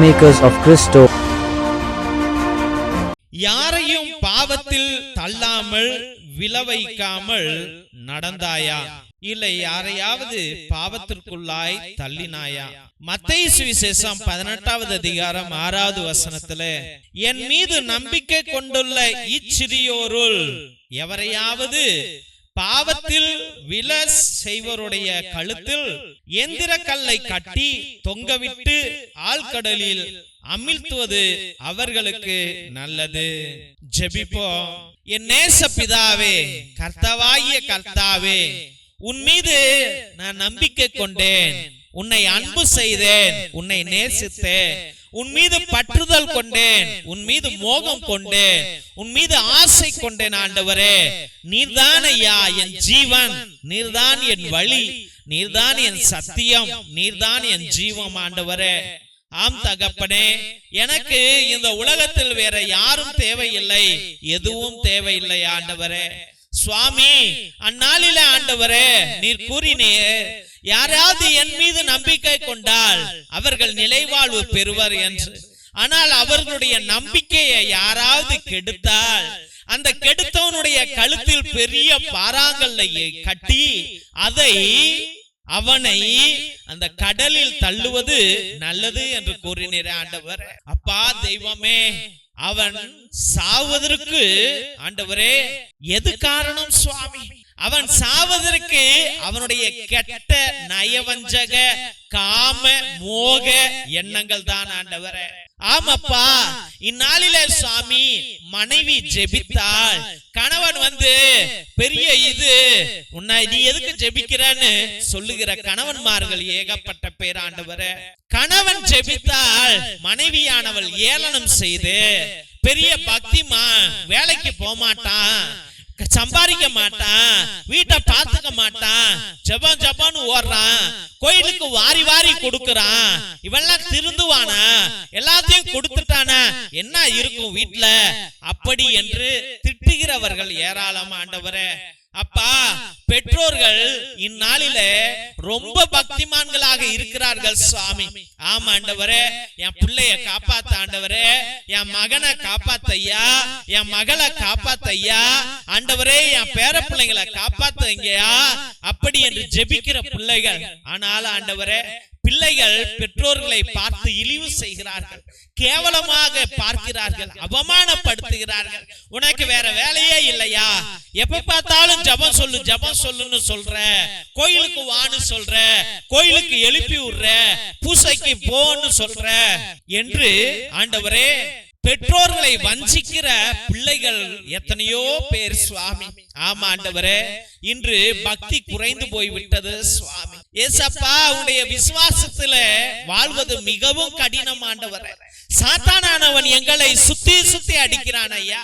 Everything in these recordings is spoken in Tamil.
Peacemakers of Christo. யாரையும் பாவத்தில் தள்ளாமல் விளவைக்காமல் நடந்தாயா இல்லை யாரையாவது பாவத்திற்குள்ளாய் தள்ளினாயா மத்திய சுவிசேஷம் பதினெட்டாவது அதிகாரம் ஆறாவது வசனத்துல என் மீது நம்பிக்கை கொண்டுள்ள இச்சிறியோருள் எவரையாவது பாவத்தில் வில செய்வருடைய கழுத்தில் எந்திர கல்லை கட்டி தொங்கவிட்டு ஆழ்கடலில் அமிழ்த்துவது அவர்களுக்கு நல்லது. ஜெபிப்போ. என் நேச பிதாவே கர்த்தவாகிய கர்த்தாவே உன் மீது நான் நம்பிக்கை கொண்டேன். உன்னை அன்பு செய்தேன். உன்னை நேசித்தேன். உன் மீது பற்றுதல் கொண்டேன். உன் மீது மோகம் கொண்டேன். உன் மீது ஆசை கொண்டேன் ஆண்டவரே. நீர்தான் ஐயா என் ஜீவன். நீர்தான் என் வழி. நீர்தான் என் சத்தியம். நீர்தான் என் ஜீவம் ஆண்டவரே. ஆம் தகப்பனே. எனக்கு இந்த உலகத்தில் வேற யாரும் தேவையில்லை. எதுவும் தேவையில்லை ஆண்டவரே. சுவாமி அந்நாளில ஆண்டவரே நீர் கூறினீர் யாராவது என் மீது நம்பிக்கை கொண்டால் அவர்கள் நிலைவாழ்வு பெறுவர் என்று. ஆனால் அவர்களுடைய நம்பிக்கையை யாராவது கெடுத்தால் அந்த கெடுத்தவனுடைய கழுத்தில் பெரிய பாறாங்கல்லை கட்டி அதை அவனை அந்த கடலில் தள்ளுவது நல்லது என்று கூறினார் ஆண்டவர். அப்பா தெய்வமே அவன் சாவதற்கு ஆண்டவரே எது காரணம் சுவாமி? அவன் சாவதற்கு அவனுடைய கெட்ட நயவஞ்சக காம மோக எண்ணங்கள் தான் ஆண்டவர. ஆமாப்பா இந்நாளில சுவாமி மனைவி ஜெபித்தாள். கணவன் வந்து பெரிய இது உன்னை நீ எதுக்கு ஜெபிக்கிறன்னு சொல்லுகிற கணவன்மார்கள் ஏகப்பட்ட பேராண்டவர கணவன் ஜெபித்தால் மனைவியானவள் ஏளனம் செய்து பெரிய பக்திமா வேலைக்கு போமாட்டான். சம்பாதிக்க மாட்டான் வீட்டை பார்த்துக்க மாட்டான் ஜபம் ஜபான்னு ஓடுறான் கோயிலுக்கு வாரி வாரி கொடுக்கறான் இவெல்லாம் திருந்துவானா? எல்லாத்தையும் கொடுத்துட்டானா? என்ன இருக்கும் வீட்டுல அப்படி என்று திட்டுகிறவர்கள் ஏராளம் ஆண்டவரே. அப்பா பெற்றோர்கள் இந்நாளில ரொம்ப பக்திமான்களாக இருக்கிறார்கள் சுவாமி. ஆமா ஆண்டவரே என் பிள்ளைய காப்பாத்த ஆண்டவரே. என் மகனை காப்பாத்தையா என் மகளை காப்பாத்தையா ஆண்டவரே என் பேர பிள்ளைங்களை காப்பாத்தையா அப்படி என்று ஜெபிக்கிற பிள்ளைகள். ஆனால் ஆண்டவரே பிள்ளைகள் பெற்றோர்களை பார்த்து இழிவு செய்கிறார்கள். கேவலமாக பார்க்கிறார்கள். அவமானப்படுத்துகிறார்கள். உனக்கு வேற வேலையே இல்லையா? எப்ப பார்த்தாலும் ஜபம் சொல்லு ஜபம் சொல்லுன்னு சொல்ற. கோயிலுக்கு வான்னு சொல்ற. கோயிலுக்கு எழுப்பி விடுற. பூசைக்கு போன்னு சொல்ற. என்று ஆண்டவரே பெற்றோர்களை வஞ்சிக்கிற பிள்ளைகள் எத்தனையோ பேர் சுவாமி. ஆமா ஆண்டவரே. இன்று பக்தி குறைந்து போய் விட்டது சுவாமி. ஏசப்பா உடைய விசுவாசத்துல வாழ்வது மிகவும் கடினம் ஆண்டவரே. சாத்தானானவன் எங்களை சுத்தி சுத்தி அடிக்கிறான் ஐயா.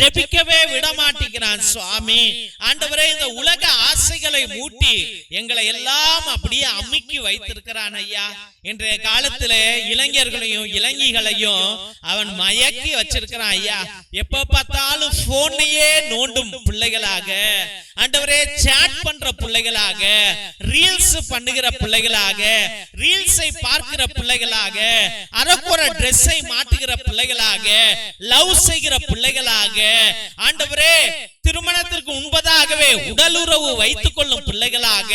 ஜெபிக்கவே விட மாட்டேங்கிறான் சுவாமி. ஆண்டவரே இந்த உலக ஆசைகளை மூட்டி எங்களை எல்லாம் அப்படியே அமுக்கி வைத்திருக்கிறான் ஐயா. இன்றைய காலத்துல இளைஞர்களையும் இளைஞிகளையும் அவன் மயக்கி வச்சிருக்கிறான் ஐயா. எப்ப பார்த்தாலும் போனையே நோண்டும் பிள்ளைகளாக. ஆண்டவரே சேட் பண்ற பிள்ளைகளாக ரீல்ஸ் பண்ணுகிற பிள்ளைகளாக ரீல்ஸை பார்க்கிற பிள்ளைகளாக அரக்குற ட்ரெஸ்ஸை மாட்டுகிற பிள்ளைகளாக லவ் செய்கிற பிள்ளைகளாக ஆண்டவரே திருமணத்திற்கு முன்பதாகவே உடலுறவு வைத்துக் கொள்ளும் பிள்ளைகளாக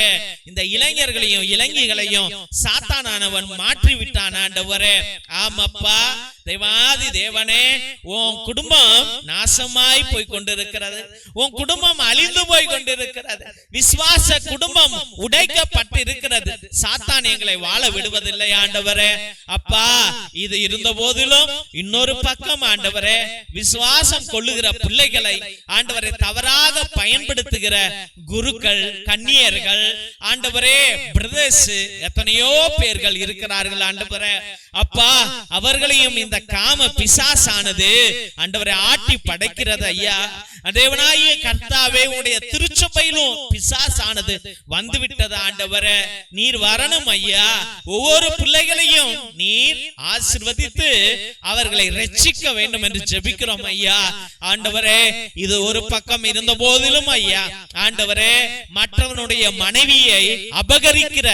இந்த இளைஞர்களையும் இளைஞர்களையும் சாத்தானவன் மாற்றி விட்டான் ஆண்டவரே. ஆமாப்பா தெய்வாதி தேவனே உன் குடும்பம் நாசமாய் போய் கொண்டிருக்கிறது உன் குடும்பம் அழிந்து போய் கொண்டிருக்கிறது விசுவாச குடும்பம் உடைக்கப்பட்டிருக்கிறது. சாத்தான் எங்களை வாழ விடுவதில்லை ஆண்டவரே. அப்பா இது இருந்த போதிலும் இன்னொரு பக்கம் ஆண்டவரே விசுவாசம் கொள்ளுகிற பிள்ளைகளை ஆண்டவரை தவறாக பயன்படுத்துகிற குருக்கள் கன்னியர்கள் ஆண்டவரே பிரதர்ஸ் எத்தனையோ பேர்கள் இருக்கிறார்கள் ஆண்டவரே. அப்பா அவர்களையும் இந்த காம பிசாசானது ஆண்டவரை ஆட்டி படைக்கிறது ஐயா. தேவனாய கர்த்தாவே உடைய திருச்சபையிலும் பிசாசானது வந்து விட்டது ஆண்டவரே. நீர் வரணும் ஐயா. ஒவ்வொரு பிள்ளைகளையும் நீர் ஆசிர்வதித்து அவர்களை ரட்சிக்க வேண்டும் என்று ஜெபிக்கிறோம் ஐயா. ஆண்டவரே இது ஒரு பக்கம் பக்கம் இருந்த போதிலும் ஐயா ஆண்டவரே மற்றவனுடைய மனைவியை அபகரிக்கிற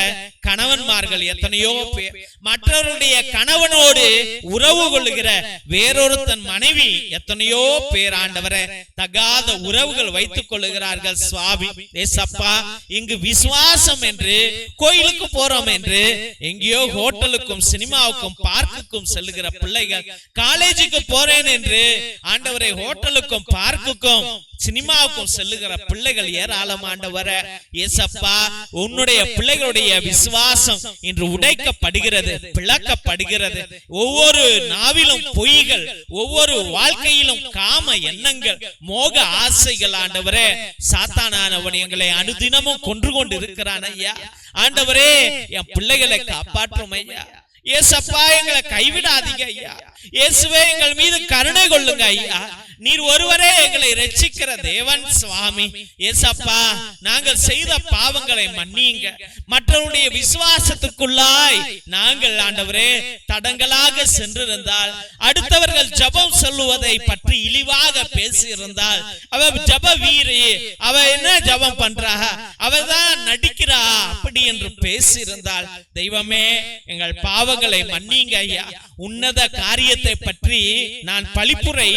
கணவன்மார்கள் எத்தனையோ பேர். மற்றவருடைய கணவனோடு உறவு கொள்ளுகிற வேறொருத்தன் மனைவி எத்தனையோ பேர் ஆண்டவரே தகாத உறவுகள் வைத்துக் கொள்ளுகிறார்கள் சுவாமி. ஏசப்பா இங்கு விசுவாசம் என்று கோயிலுக்கு போறோம் என்று எங்கேயோ ஹோட்டலுக்கும் சினிமாவுக்கும் பார்க்குக்கும் செல்லுகிற பிள்ளைகள் காலேஜுக்கு போறேன் என்று ஆண்டவரை ஹோட்டலுக்கும் பார்க்குக்கும் சினிமாவுக்கும் செல்லுகிற பிள்ளைகள் ஏராளம் ஆண்டவர ஏசப்பா உன்னுடைய பிள்ளைகளுடைய விசுவாசம் இன்று உடைக்கப்படுகிறது பிளக்கப்படுகிறது. ஒவ்வொரு நாவிலும் பொய்கள் ஒவ்வொரு வாழ்க்கையிலும் காம எண்ணங்கள் மோக ஆசைகள் ஆண்டவரே சாத்தானானவன் எங்களை அனுதினமும் கொன்று கொண்டு இருக்கிறான் ஐயா. ஆண்டவரே என் பிள்ளைகளை காப்பாற்றும் ஐயா. ஏசப்பா எங்களை கைவிடாதீங்க ஐயா. இயேசுவே எங்கள் மீது கருணை கொள்ளுங்க ஐயா. நீர் ஒருவரே எங்களை ரட்சிக்கிற தேவன் சுவாமி. ஏசப்பா நாங்கள் செய்த பாவங்களை மன்னியுங்க. மற்றவருடைய விசுவாசத்துக்குள்ளாய் நாங்கள் ஆண்டவரே தடங்களாக சென்றிருந்தால் அடுத்தவர்கள் ஜெபம் சொல்லுவதை பற்றி இழிவாக பேசியிருந்தால் அவ ஜெப வீரி அவ என்ன ஜெபம் பண்றா? அவ தான் நடிக்கிறா அப்படி என்று பேசியிருந்தால் தெய்வமே எங்கள் பாவங்களை மன்னிங்க ஐயா. உன்னத காரியத்தை பற்றி நான் பழிப்புரை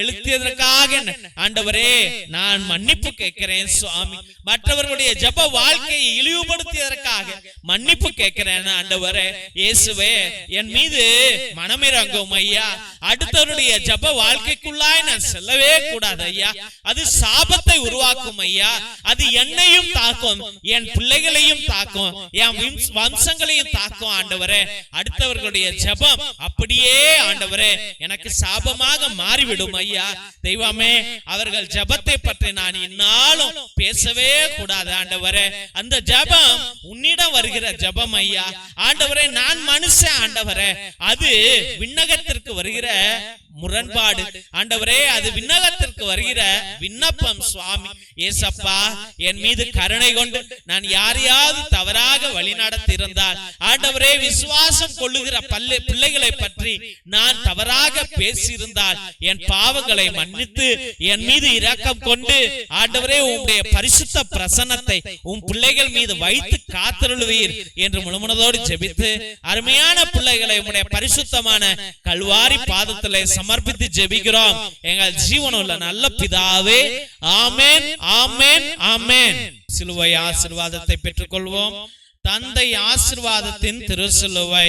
எழுத்தியதற்காக ஆண்டவரே நான் மன்னிப்பு கேட்கிறேன் சுவாமி. மற்றவர்களுடைய ஜப வாழ்க்கையை இழிவுபடுத்தியதற்காக மன்னிப்பு கேட்கிறேன் ஆண்டவரே. இயேசுவே என் மீது மனமிறங்கும் ஐயா. அடுத்தவருடைய ஜெப வாழ்க்கைக்குள்ளாய் நான் செல்லவே கூடாது ஐயா. அது சாபத்தை உருவாக்கும் ஐயா. அது என்னையும் தாக்கும் என் பிள்ளைகளையும் தாக்கும் என் வம்சங்களையும் தாக்கும் ஆண்டவரே. அடுத்தவர்களுடைய ஜெபம் அப்படியே ஆண்டவரே எனக்கு சாபமாக மாறிவிடும் ஐயா. தெய்வமே அவர்கள் ஜெபத்தை பற்றி நான் இந்நாளும் பேசவே கூடாது ஆண்டவரே. அந்த ஜெபம் உன்னிடம் வருகிற ஜெபம் ஐயா. ஆண்டவரே நான் மனுஷன் ஆண்டவரே. அது விண்ணகத்திற்கு வருகிற முரண்பாடு. ஆண்டவரே அது விண்ணகத்திற்கு வருகிற விண்ணப்பம் சுவாமி. ஏசப்பா என் மீது கருணை கொண்டு நான் யாரையாவது தவறாக வழி இருந்தால் ஆண்டவரே விசுவாசம் கொள்ளுகிற பல்லு பிள்ளைகளை பற்றி நான் தவறாக பேசியிருந்தால் என் பாவங்களை மன்னித்து என் மீது இரக்கம் கொண்டு ஆண்டவரே உங்களுடைய பரிசுத்த பிரசன்னத்தை உன் பிள்ளைகள் மீது வைத்து காத்தருளுவீர் என்று முழுமனதோடு ஜெபித்து அருமையான பிள்ளைகளை உம்முடைய பரிசுத்தமான கல்வாரி பாதத்திலே சமர்ப்பித்து ஜெபிக்கிறோம். எங்கள் ஜீவனுள்ள நல்ல பிதாவே ஆமேன் ஆமேன் ஆமேன். சிலுவை ஆசிர்வாதத்தை பெற்றுக்கொள்வோம். தந்தை ஆசிர்வாதத்தின் திருசிலுவை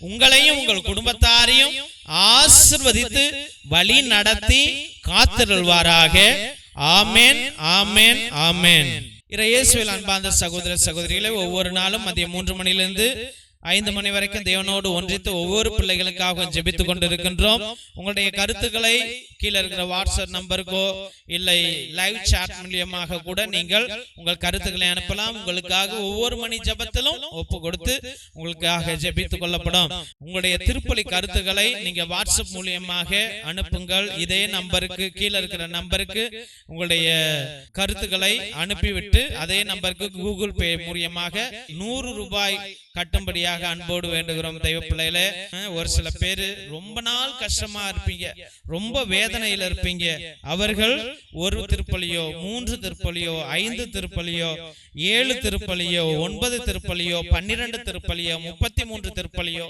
உங்களையும் உங்கள் குடும்பத்தாரையும் ஆசிர்வதித்து வழி நடத்தி காத்திருள்வாராக. ஆமேன் ஆமேன் ஆமேன். இறையேசுவில் அன்பார்ந்த சகோதர சகோதரிகளை ஒவ்வொரு நாளும் மதியம் மூன்று மணியிலிருந்து ஐந்து மணி வரைக்கும் தேவனோடு ஒன்றித்து ஒவ்வொரு பிள்ளைகளுக்காக ஜெபித்துக் கொண்டிருக்கின்றோம். உங்களுடைய கருத்துக்களை கீழே இருக்கிற வாட்ஸ்அப் நம்பருக்கோ இல்லை லைவ் சாட் மூலியமாக கூட நீங்கள் உங்கள் கருத்துக்களை அனுப்பலாம். உங்களுக்காக ஒவ்வொரு மணி ஜெபத்திலும் ஒப்பு கொடுத்து உங்களுக்காக ஜெபித்துக் கொள்ளப்படும். உங்களுடைய திருப்பலி கருத்துக்களை நீங்க வாட்ஸ்அப் மூலியமாக அனுப்புங்கள். இதே நம்பருக்கு கீழே இருக்கிற நம்பருக்கு உங்களுடைய கருத்துக்களை அனுப்பிவிட்டு அதே நம்பருக்கு கூகுள் பே மூலியமாக நூறு ரூபாய் கட்டும்படியாக அன்போடு வேண்டுகிறோம். தெய்வ பிள்ளைகளே ஒரு சில பேரு ரொம்ப நாள் கஷ்டமா இருப்பீங்க. ரொம்ப வேதனையில இருப்பீங்க. அவர்கள் ஒரு திருப்பலியோ மூன்று திருப்பலியோ ஐந்து திருப்பலியோ ஏழு திருப்பலியோ ஒன்பது திருப்பலியோ பன்னிரண்டு திருப்பலியோ முப்பத்தி மூன்று திருப்பலியோ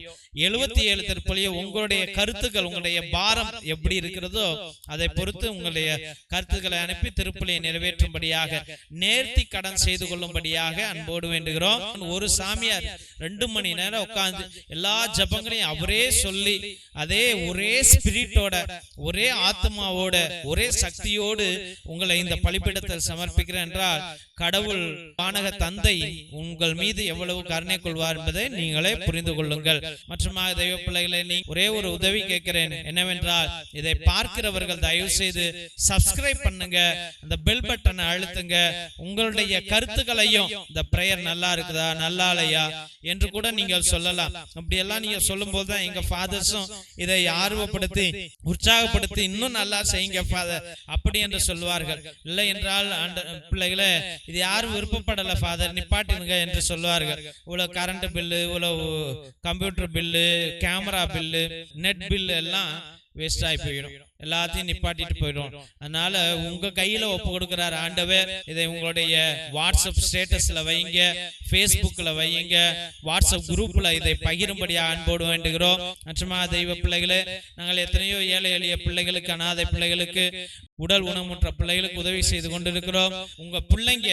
எழுபத்தி ஏழு திருப்பலியோ உங்களுடைய கருத்துக்கள் உங்களுடைய பாரம் எப்படி இருக்கிறதோ அதை பொறுத்து உங்களுடைய கருத்துக்களை அனுப்பி திருப்பலியை நிறைவேற்றும்படியாக நேர்த்தி கடன் செய்து கொள்ளும்படியாக அன்போடு வேண்டுகிறோம். ஒரு சாமியார் ரெண்டு மணி நேரம் உட்கார்ந்து எல்லா ஜபங்களையும் அவரே சொல்லி அதே ஒரே ஸ்பிரிட்டோட ஒரே ஆத்மாவோட ஒரே சக்தியோடு உங்களை இந்த பலிப்பிடத்தில் சமர்ப்பிக்கிறேன் என்றால் கடவுள் வானக தந்தை உங்கள் மீது எவ்வளவு கருணை கொள்வார் என்பதை நீங்களே புரிந்து கொள்ளுங்கள். மற்றுமாக தெய்வ பிள்ளைகளை நீ ஒரே ஒரு உதவி கேட்கிறேன். என்னவென்றால் இதை பார்க்கிறவர்கள் தயவு செய்து சப்ஸ்கிரைப் பண்ணுங்க. அந்த பெல் பட்டனை அழுத்துங்க. உங்களுடைய கருத்துக்களையும் இந்த பிரேயர் நல்லா இருக்குதா? நல்லா இல்லையா? என்று கூட நீங்கள் சொல்லலாம். அப்படியெல்லாம் நீங்க சொல்லும் போது தான் எங்க ஃபாதர்ஸும் இதை ஆர்வப்படுத்தி உற்சாகப்படுத்தி இன்னும் நல்லா செய்யுங்க ஃபாதர் அப்படி என்று சொல்வார்கள். இல்லை என்றால் பிள்ளைகளே இது யாரும் விருப்பப்படல ஃபாதர் நிப்பாட்டினுங்க என்று சொல்லுவார்கள். இவ்வளவு கரண்ட் பில்லு இவ்வளவு computer bill camera bill net bill எல்லாம் வேஸ்ட் ஆகி போயிடும். எல்லாத்தையும் நிப்பாட்டிட்டு போயிடும் அதனால உங்க கையில ஒப்பு கொடுக்கிறார் ஆண்டவர். இதை உங்களுடைய வாட்ஸ்அப் ஸ்டேட்டஸ்ல வைங்க. ஃபேஸ்புக்ல வைங்க. வாட்ஸ்அப் குரூப்ல இதை பகிரும்படியா அன்போடு வேண்டுகிறோம். மற்றும் தெய்வ பிள்ளைகளே நாங்கள் எத்தனையோ ஏழை எளிய பிள்ளைகளுக்கு அனாதை பிள்ளைகளுக்கு உடல் ஊனமுற்ற பிள்ளைகளுக்கு உதவி செய்து கொண்டிருக்கிறோம். உங்க பிள்ளைங்க